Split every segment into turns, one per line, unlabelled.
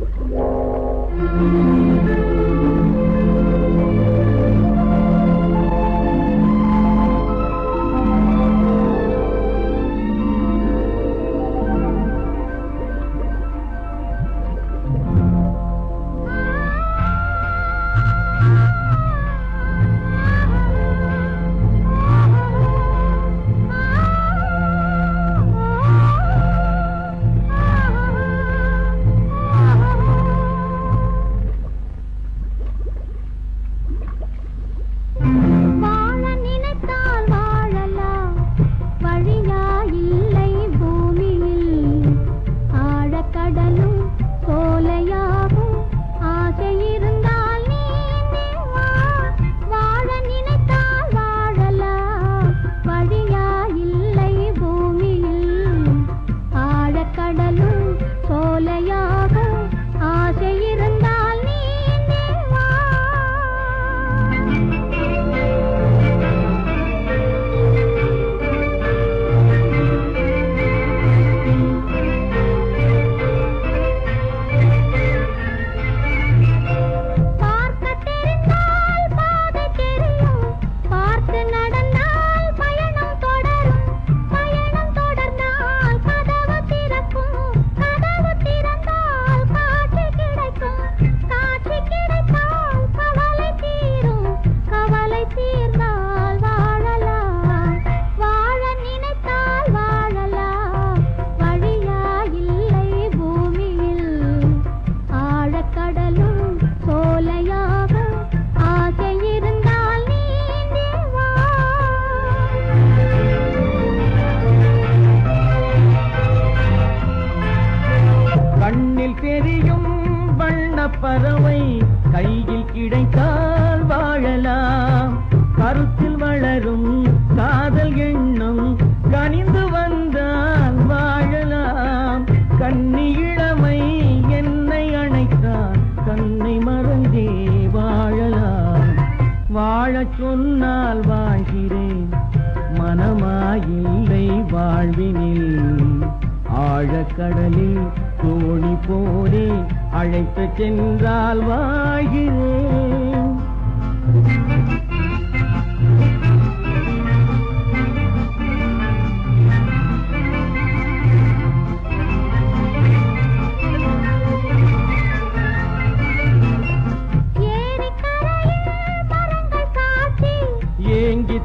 வாழ
கையில் கிடைத்தால் வாழலாம். கருத்தில் வளரும் காதல் எண்ணம் கனிந்து வந்தால் வாழலாம். கண்ணி இளமை என்னை அணைத்தால் கண்ணை மறந்தே வாழலாம். வாழச் சொன்னால் வாழ்கிறேன் மனமாயில்லை வாழ்வினில். ஆழக்கடலில் தோணி போலே அழைத்து சென்றால் வாழ்கிறேன்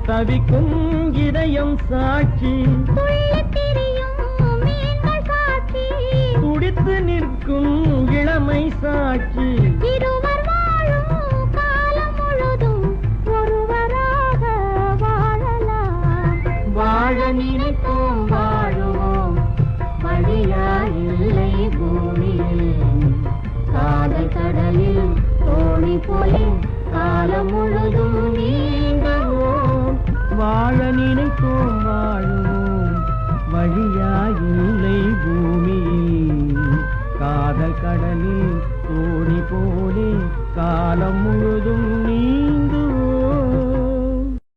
தவிக்கும் இதயம் சாட்சி. துடித்து நிற்கும் இளமை சாட்சி.
இருவர் வாழும் காலம் முழுதும் ஒருவராக வாழலாம்.
வாழ நினைப்போம் வாழுவோம்.
வழியா இல்லை பூமியில். காதல் கடலில் தோணி போலே காலம் முழுதும் நீங்குவோம்
வாழ நினைப்போம் தோணி போலே காலம் முழுதும் நீ